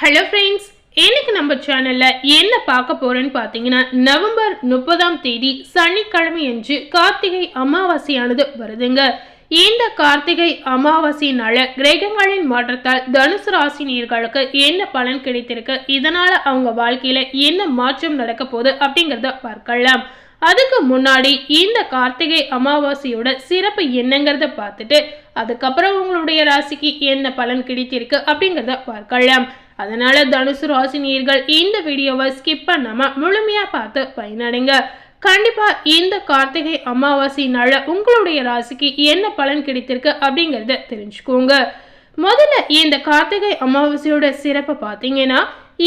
Hello friends இன்னைக்கு நம்ம சேனலில் என்ன பார்க்க போகிறேன்னு பார்த்தீங்கன்னா நவம்பர் முப்பதாம் தேதி சனிக்கிழமை அன்று கார்த்திகை அமாவாசையானது வருதுங்க. இந்த கார்த்திகை அமாவாசையினால கிரகங்களின் மாற்றத்தால் தனுசு ராசி நீர்களுக்கு என்ன பலன் கிடைத்திருக்கு? இதனால் அவங்க வாழ்க்கையில் என்ன மாற்றம் நடக்க போகுது அப்படிங்கிறத பார்க்கலாம். அதுக்கு முன்னாடி இந்த கார்த்திகை அமாவாசையோட சிறப்பு என்னங்கிறத பார்த்துட்டு அதுக்கப்புறம் உங்களுடைய ராசிக்கு என்ன பலன் கிடைத்திருக்கு அப்படிங்கிறத பார்க்கலாம். அதனால தனுசு ராசினியர்கள் இந்த வீடியோவை ஸ்கிப் பண்ணாம முழுமையா பார்த்து பயனடைங்க. கண்டிப்பா இந்த கார்த்திகை அமாவாசையினால உங்களுடைய ராசிக்கு என்ன பலன் கிடைத்திருக்கு அப்படிங்கறத தெரிஞ்சுக்கோங்க. முதல்ல இந்த கார்த்திகை அமாவாசையோட சிறப்பை பார்த்தீங்கன்னா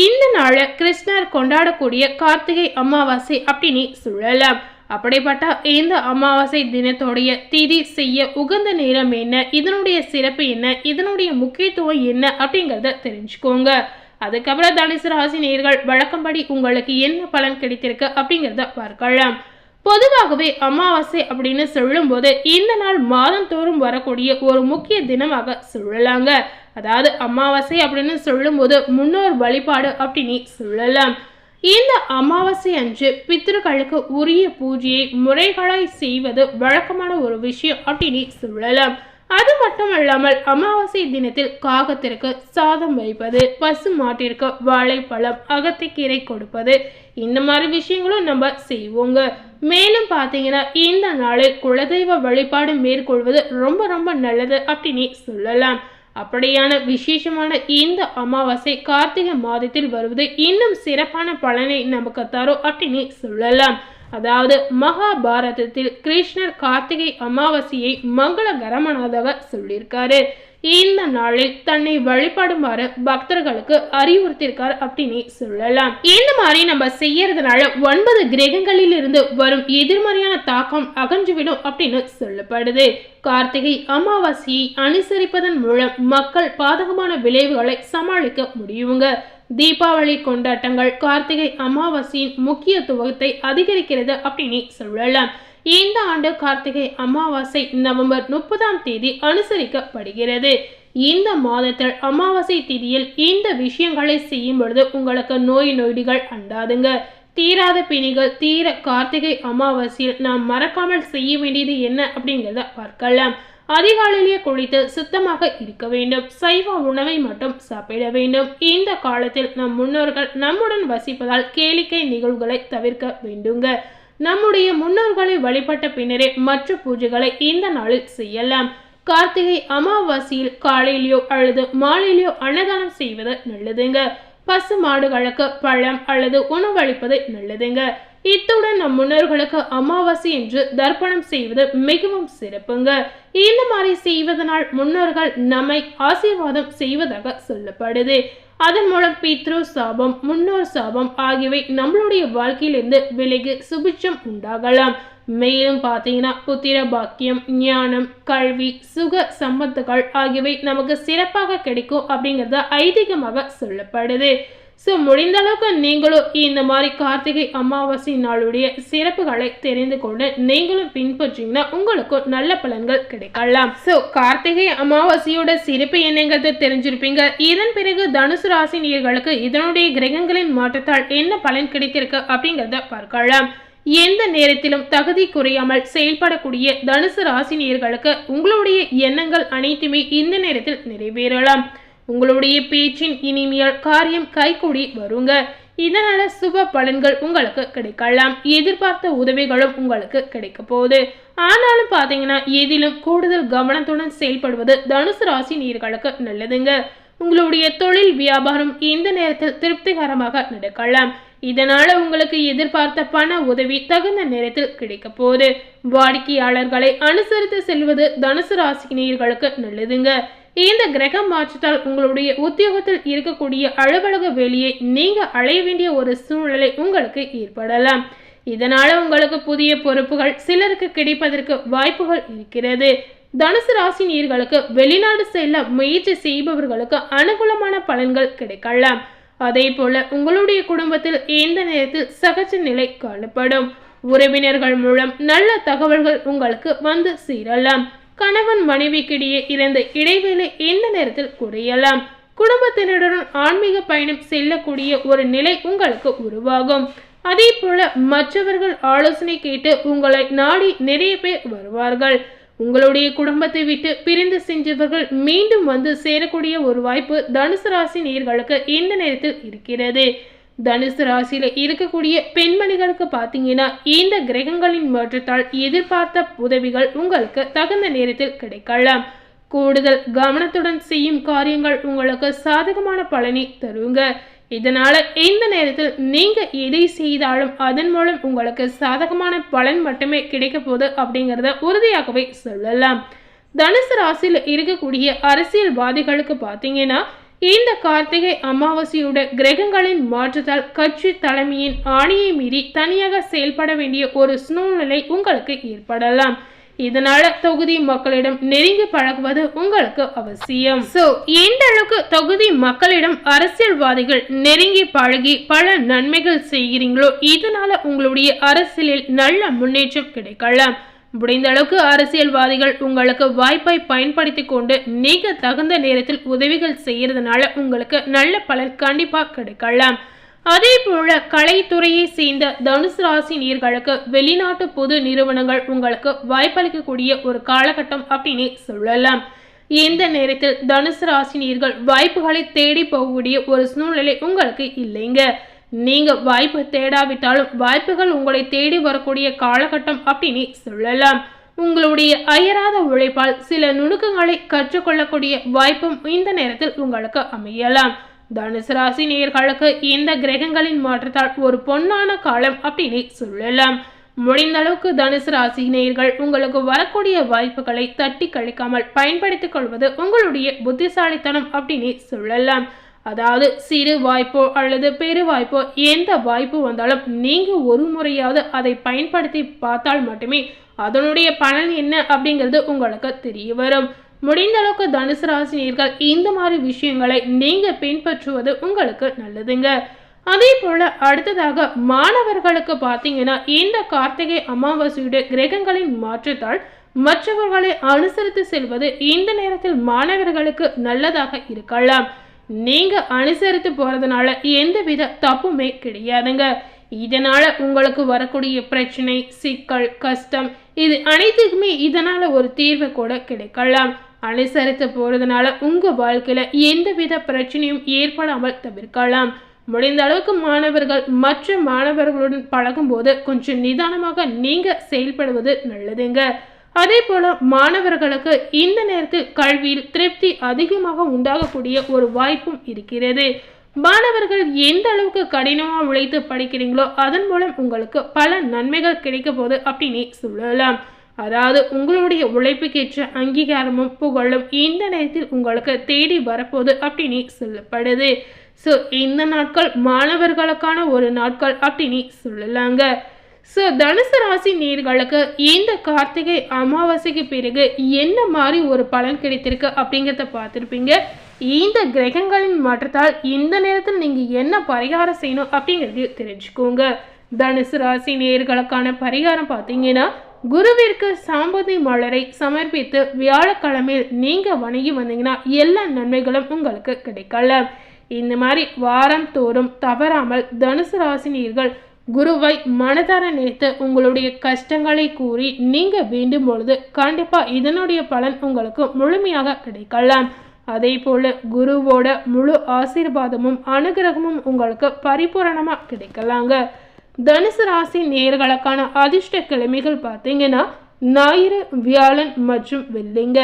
இந்த நாளை கிருஷ்ணர் கொண்டாடக்கூடிய கார்த்திகை அமாவாசை அப்படின்னு சொல்லலாம். அப்படிப்பட்ட இந்த அமாவாசை தினத்தோடைய திதி செய்ய உகந்த நேரம் என்ன? இதனுடைய சிறப்பு என்ன? இதனுடைய முக்கியத்துவம் என்ன? அப்படிங்கிறத தெரிஞ்சுக்கோங்க. அதுக்கப்புறம் தனுசு ராசி நேர்கள் வழக்கம்படி உங்களுக்கு என்ன பலன் கிடைத்திருக்கு அப்படிங்கிறத பார்க்கலாம். பொதுவாகவே அமாவாசை அப்படின்னு சொல்லும்போது இந்த நாள் மாதந்தோறும் வரக்கூடிய ஒரு முக்கிய தினமாக சொல்லலாங்க. அதாவது அமாவாசை அப்படின்னு சொல்லும்போது முன்னோர் வழிபாடு அப்படின்னு சொல்லலாம். இந்த அமாவாசை அன்று பித்திருக்களுக்கு உரிய பூஜையை முறைகளாய் செய்வது வழக்கமான ஒரு விஷயம் அப்படின்னு சொல்லலாம். அது மட்டும் இல்லாமல் அமாவாசை தினத்தில் காகத்திற்கு சாதம் வைப்பது பசு மாட்டிற்கு வாழைப்பழம் அகத்திக்கீரை கொடுப்பது இந்த மாதிரி விஷயங்களும் நம்ம செய்வோங்க. மேலும் பார்த்தீங்கன்னா இந்த நாளில் குலதெய்வ வழிபாடு மேற்கொள்வது ரொம்ப ரொம்ப நல்லது அப்படின்னு சொல்லலாம். அப்படியான விசேஷமான இந்த அமாவாசை கார்த்திகை மாதத்தில் வருவது இன்னும் சிறப்பான பலனை நமக்கு தரும் அப்படின்னு சொல்லலாம். அதாவது மகாபாரதத்தில் கிருஷ்ணர் கார்த்திகை அமாவாசையை மங்களகரமானதாக சொல்லியிருக்காரு. இந்த நாளில் தன்னை வழிபடுமாறு பக்தர்களுக்கு அறிவுறுத்திருக்கார் அப்படின்னு சொல்லலாம். இந்த மாதிரி நம்ம செய்யறதுனால ஒன்பது கிரகங்களில் இருந்து வரும் எதிர்மறையான தாக்கம் அகன்றுவிடும் அப்படின்னு சொல்லப்படுது. கார்த்திகை அமாவாசையை அனுசரிப்பதன் மூலம் மக்கள் பாதகமான விளைவுகளை சமாளிக்க முடியுங்க. தீபாவளி கொண்டாட்டங்கள் கார்த்திகை அமாவாசையின் முக்கியத்துவத்தை அதிகரிக்கிறது அப்படின்னு சொல்லலாம். இந்த ஆண்டு கார்த்திகை அமாவாசை நவம்பர் முப்பதாம் தேதி அனுசரிக்கப்படுகிறது. இந்த மாதத்தில் அமாவாசை திதியில் இந்த விஷயங்களை செய்யும் பொழுது உங்களுக்கு நோய் நொடிகள் அண்டாதுங்க. தீராத பிணிகள் தீர கார்த்திகை அமாவாசையில் நாம் மறக்காமல் செய்ய வேண்டியது என்ன அப்படிங்கிறத பார்க்கலாம். அதிகாலையிலேயே குளித்து சுத்தமாக இருக்க வேண்டும். சைவ உணவை மட்டும் சாப்பிட வேண்டும். இந்த காலத்தில் நம் முன்னோர்கள் நம்முடன் வசிப்பதால் கேளிக்கை நிகழ்வுகளை தவிர்க்க வேண்டுங்க. நம்முடைய முன்னோர்களை வழிபட்ட பின்னரே மற்ற பூஜைகளை இந்த நாளில் செய்யலாம். கார்த்திகை அமாவாசையில் காலையிலேயோ அல்லது மாலையிலேயோ அன்னதானம் செய்வது நல்லதுங்க. பசு மாடுகளுக்கு பழம் அல்லது உணவளிப்பது நல்லதுங்க. இத்துடன் நம் முன்னோர்களுக்கு அமாவாசை என்று தர்ப்பணம் செய்வது மிகவும் சிறப்புங்க. இந்த மாதிரி செய்வதனால் முன்னோர்கள் நம்மை ஆசீர்வாதம் செய்வதாக சொல்லப்படுது. அதன் மூலம் பித்ரு சாபம் முன்னோர் சாபம் ஆகியவை நம்மளுடைய வாழ்க்கையிலிருந்து விலகி சுபிட்சம் உண்டாகலாம். மேலும் பார்த்தீங்கன்னா புத்திர பாக்கியம் ஞானம் கல்வி சுக சம்பத்துகள் ஆகியவை நமக்கு சிறப்பாக கிடைக்கும் அப்படிங்கிறத ஐதீகமாக சொல்லப்படுது. ஸோ முடிந்த அளவுக்கு நீங்களும் இந்த மாதிரி கார்த்திகை அமாவாசை நாளுடைய சிறப்புகளை தெரிந்து கொண்டு நீங்களும் பின்பற்றிங்கன்னா உங்களுக்கும் நல்ல பலன்கள் கிடைக்கலாம். ஸோ கார்த்திகை அமாவாசையோட சிறப்பு என்னங்கிறது தெரிஞ்சிருப்பீங்க. இதன் பிறகு தனுசு ராசி நீர்களுக்கு இதனுடைய கிரகங்களின் மாற்றத்தால் என்ன பலன் கிடைத்திருக்கு அப்படிங்கிறத பார்க்கலாம். எந்த நேரத்திலும் தகுதி குறையாமல் செயல்படக்கூடிய தனுசு ராசி நேர்களுக்கு உங்களுடைய எண்ணங்கள் அனைத்துமே இந்த நேரத்தில் நிறைவேறலாம். உங்களுடைய பேச்சின் இனிமையால் காரியம் கைகூடி வருங்க. இதனால சுப பலன்கள் உங்களுக்கு கிடைக்கலாம். எதிர்பார்த்த உதவிகளும் உங்களுக்கு கிடைக்க போகுது. ஆனாலும் பார்த்தீங்கன்னா எதிலும் கூடுதல் கவனத்துடன் செயல்படுவது தனுசு ராசி நீர்களுக்கு நல்லதுங்க. உங்களுடைய தொழில் வியாபாரம் இந்த நேரத்தில் திருப்திகரமாக நடக்கலாம். இதனால உங்களுக்கு எதிர்பார்த்த பண உதவி தகுந்த நேரத்தில் கிடைக்க போகுது. வாடிக்கையாளர்களை அனுசரித்து செல்வது தனுசு ராசினியர்களுக்கு நல்லதுங்க. இந்த கிரகம் மாற்றத்தால் உங்களுடைய உத்தியோகத்தில் இருக்கக்கூடிய அலுவலக வேலையை நீங்க அடைய வேண்டிய ஒரு சூழ்நிலை உங்களுக்கு ஏற்படலாம். இதனால உங்களுக்கு புதிய பொறுப்புகள் சிலருக்கு கிடைப்பதற்கு வாய்ப்புகள் இருக்கிறது. தனுசு ராசி நீர்களுக்கு வெளிநாடு செல்ல முயற்சி செய்பவர்களுக்கு அனுகூலமான பலன்கள் கிடைக்கலாம். அதே போல உங்களுடைய குடும்பத்தில் எந்த நேரத்தில் சகஜ நிலை காணப்படும். உறவினர்கள் மூலம் நல்ல தகவல்கள் உங்களுக்கு வந்து சீரலாம். கணவன் மனைவிக்கிடையே இருந்த இடைவேளை எந்த நேரத்தில் குறையலாம். குடும்பத்தினருடன் ஆன்மீக பயணம் செல்லக்கூடிய ஒரு நிலை உங்களுக்கு உருவாகும். அதே போல மற்றவர்கள் ஆலோசனை கேட்டு உங்களை நாடி நிறைய பேர் வருவார்கள். உங்களுடைய குடும்பத்தை விட்டு பிரிந்து சென்றவர்கள் மீண்டும் வந்து சேரக்கூடிய ஒரு வாய்ப்பு தனுசு ராசி நேர்களுக்கு இந்த நேரத்தில் இருக்கிறது. தனுசு ராசியில் இருக்கக்கூடிய பெண்மணிகளுக்கு பார்த்தீங்கன்னா இந்த கிரகங்களின் மாற்றத்தால் எதிர்பார்த்த உதவிகள் உங்களுக்கு தகுந்த நேரத்தில் கிடைக்கலாம். கூடுதல் கவனத்துடன் செய்யும் காரியங்கள் உங்களுக்கு சாதகமான பலனை தருங்க. இதனால் இந்த நேரத்தில் நீங்கள் எதை செய்தாலும் அதன் மூலம் உங்களுக்கு சாதகமான பலன் மட்டுமே கிடைக்க போகுது அப்படிங்கிறத உறுதியாகவே சொல்லலாம். தனுசு ராசியில் இருக்கக்கூடிய அரசியல்வாதிகளுக்கு பார்த்தீங்கன்னா இந்த கார்த்திகை அமாவாசையோட கிரகங்களின் மாற்றத்தால் கட்சி தலைமையின் ஆணையை மீறி தனியாக செயல்பட வேண்டிய ஒரு சூழ்நிலை உங்களுக்கு ஏற்படலாம். இதனால தொகுதி மக்களிடம் நெருங்கி பழகுவது உங்களுக்கு அவசியம். சோ எந்த அளவுக்கு தொகுதி மக்களிடம் அரசியல்வாதிகள் நெருங்கி பழகி பல நன்மைகள் செய்கிறீங்களோ இதனால உங்களுடைய அரசியலில் நல்ல முன்னேற்றம் கிடைக்கலாம். முடிந்த அளவுக்கு அரசியல்வாதிகள் உங்களுக்கு வாய்ப்பை பயன்படுத்தி கொண்டு நீங்க தகுந்த நேரத்தில் உதவிகள் செய்யறதுனால உங்களுக்கு நல்ல பலன் கண்டிப்பா கிடைக்கலாம். அதே போல கலைத்துறையை சேர்ந்த தனுசு ராசி நீர்களுக்கு வெளிநாட்டு பொது நிறுவனங்கள் உங்களுக்கு வாய்ப்பளிக்கக்கூடிய ஒரு காலகட்டம் அப்படின்னு சொல்லலாம். இந்த நேரத்தில் தனுசு ராசி நீர்கள் வாய்ப்புகளை தேடி போகக்கூடிய ஒரு சூழ்நிலை உங்களுக்கு இல்லைங்க. நீங்க வாய்ப்பு தேடாவிட்டாலும் வாய்ப்புகள் உங்களை தேடி வரக்கூடிய காலகட்டம் அப்படின்னு சொல்லலாம். உங்களுடைய அயராத உழைப்பால் சில நுணுக்கங்களை கற்றுக்கொள்ளக்கூடிய வாய்ப்பும் இந்த நேரத்தில் உங்களுக்கு அமையலாம். தனுசு ராசி நேர்களுக்கு இந்த கிரகங்களின் மாற்றத்தால் ஒரு பொன்னான காலம் அப்படின்னு சொல்லலாம். முடிந்த அளவுக்கு தனுசு ராசி நேர்கள் உங்களுக்கு வரக்கூடிய வாய்ப்புகளை தட்டி கழிக்காமல் பயன்படுத்திக் கொள்வது உங்களுடைய புத்திசாலித்தனம் அப்படின்னு சொல்லலாம். அதாவது சிறு வாய்ப்போ அல்லது பெரு வாய்ப்போ எந்த வாய்ப்பு வந்தாலும் நீங்க ஒரு முறையாவது அதை பயன்படுத்தி பார்த்தால் மட்டுமே அதனுடைய பலன் என்ன அப்படிங்கிறது உங்களுக்கு தெரிய வரும். முடிந்த அளவுக்கு தனுசு ராசினியர்கள் இந்த மாதிரி விஷயங்களை நீங்க பின்பற்றுவது உங்களுக்கு நல்லதுங்க. அதே போல அடுத்ததாக மாணவர்களுக்கு பார்த்தீங்கன்னா இந்த கார்த்திகை அமாவாசையுடைய கிரகங்களின் மாற்றத்தால் மற்றவர்களை அனுசரித்து செல்வது இந்த நேரத்தில் மாணவர்களுக்கு நல்லதாக இருக்கலாம். நீங்க அனுசரித்து போறதுனால எந்தவித தப்புமே கிடையாதுங்க. இதனால உங்களுக்கு வரக்கூடிய பிரச்சனை சிக்கல் கஷ்டம் இது அனைத்துக்குமே இதனால ஒரு தீர்வு கூட கிடைக்கலாம். அனுசரித்து போகிறதுனால உங்கள் வாழ்க்கையில் எந்தவித பிரச்சனையும் ஏற்படாமல் தவிர்க்கலாம். முடிந்த அளவுக்கு மாணவர்கள் மற்ற மாணவர்களுடன் பழகும்போது கொஞ்சம் நிதானமாக நீங்கள் செயல்படுவது நல்லதுங்க. அதே போல் மாணவர்களுக்கு இந்த நேரத்தில் கல்வியில் திருப்தி அதிகமாக உண்டாகக்கூடிய ஒரு வாய்ப்பும் இருக்கிறது. மாணவர்கள் எந்த அளவுக்கு கடினமாக உழைத்து படிக்கிறீங்களோ அதன் மூலம் உங்களுக்கு பல நன்மைகள் கிடைக்க போகுது அப்படின்னு சொல்லலாம். அதாவது உங்களுடைய உழைப்புக்கேற்ற அங்கீகாரமும் புகழும் இந்த நேரத்தில் உங்களுக்கு தேடி வரப்போகுது அப்படின்னு சொல்லப்படுது. ஸோ இந்த நாட்கள் மாணவர்களுக்கான ஒரு நாட்கள் அப்படின்னு சொல்லலாங்க. ஸோ தனுசு ராசி நேர்களுக்கு இந்த கார்த்திகை அமாவாசைக்கு பிறகு என்ன மாதிரி ஒரு பலன் கிடைத்திருக்கு அப்படிங்கிறத பார்த்துருப்பீங்க. இந்த கிரகங்களின் மாற்றத்தால் இந்த நேரத்தில் நீங்கள் என்ன பரிகாரம் செய்யணும் அப்படிங்கிறது தெரிஞ்சுக்கோங்க. தனுசு ராசி நேர்களுக்கான பரிகாரம் பார்த்தீங்கன்னா குருவிற்கு சாம்பதி மலரை சமர்ப்பித்து வியாழக்கிழமையில் நீங்கள் வணங்கி வந்தீங்கன்னா எல்லா நன்மைகளும் உங்களுக்கு கிடைக்கல. இந்த மாதிரி வாரம் தோறும் தவறாமல் தனுசு ராசினியர்கள் குருவை மனதார நினைத்து உங்களுடைய கஷ்டங்களை கூறி நீங்கள் வேண்டும் பொழுது கண்டிப்பாக இதனுடைய பலன் உங்களுக்கு முழுமையாக கிடைக்கலாம் அதே போல் குருவோட முழு ஆசீர்வாதமும் அனுகிரகமும் உங்களுக்கு பரிபூரணமாக கிடைக்கலாங்க. தனுசு ராசி நேர்களுக்கான அதிர்ஷ்ட கிழமைகள் பார்த்தீங்கன்னா ஞாயிறு வியாழன் மற்றும் வெள்ளிங்க.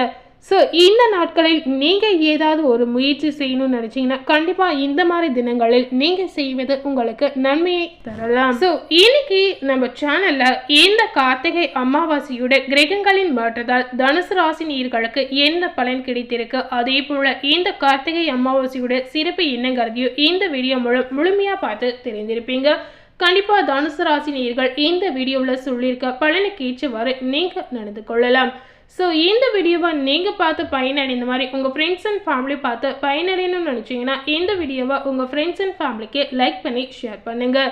ஸோ இந்த நாட்களில் நீங்கள் ஏதாவது ஒரு முயற்சி செய்யணும்னு நினச்சிங்கன்னா கண்டிப்பாக இந்த மாதிரி தினங்களில் நீங்கள் செய்வது உங்களுக்கு நன்மையை தரலாம். ஸோ இன்னைக்கு நம்ம சேனலில் இந்த கார்த்திகை அமாவாசையோட கிரகங்களின் மாற்றத்தால் தனுசு ராசி நீர்களுக்கு என்ன பலன் கிடைத்திருக்கு? அதே போல் இந்த கார்த்திகை அமாவாசையோட சிறப்பு என்னங்கிறதையும் இந்த வீடியோ மூலம் முழுமையாக பார்த்து தெரிந்திருப்பீங்க. கண்டிப்பாக தனுசு ராசி நேர்கள் இந்த வீடியோவில் சொல்லியிருக்க பலனுக்கு ஏற்றவாறு நீங்கள் நடந்து கொள்ளலாம். ஸோ இந்த வீடியோவை நீங்கள் பார்த்து பயனடைந்த மாதிரி உங்கள் ஃப்ரெண்ட்ஸ் அண்ட் ஃபேமிலி பார்த்து பயனடையணும்னு நினச்சிங்கன்னா இந்த வீடியோவை உங்கள் ஃப்ரெண்ட்ஸ் அண்ட் ஃபேமிலிக்கு லைக் பண்ணி ஷேர் பண்ணுங்கள்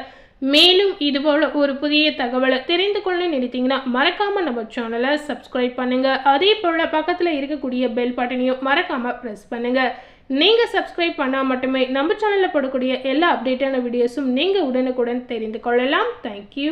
மேலும் இதுபோல் ஒரு புதிய தகவலை தெரிந்து கொள்ள நினைத்தீங்கன்னா மறக்காமல் நம்ம சேனலை சப்ஸ்கிரைப் பண்ணுங்கள் அதே போல் பக்கத்தில் இருக்கக்கூடிய பெல் பட்டனையும் மறக்காமல் ப்ரெஸ் பண்ணுங்கள் நீங்கள் சப்ஸ்கிரைப் பண்ணால் மட்டுமே நம்ம சேனலில் போடக்கூடிய எல்லா அப்டேட்டான வீடியோஸும் நீங்கள் உடனுக்குடன் தெரிந்து கொள்ளலாம். தேங்க்யூ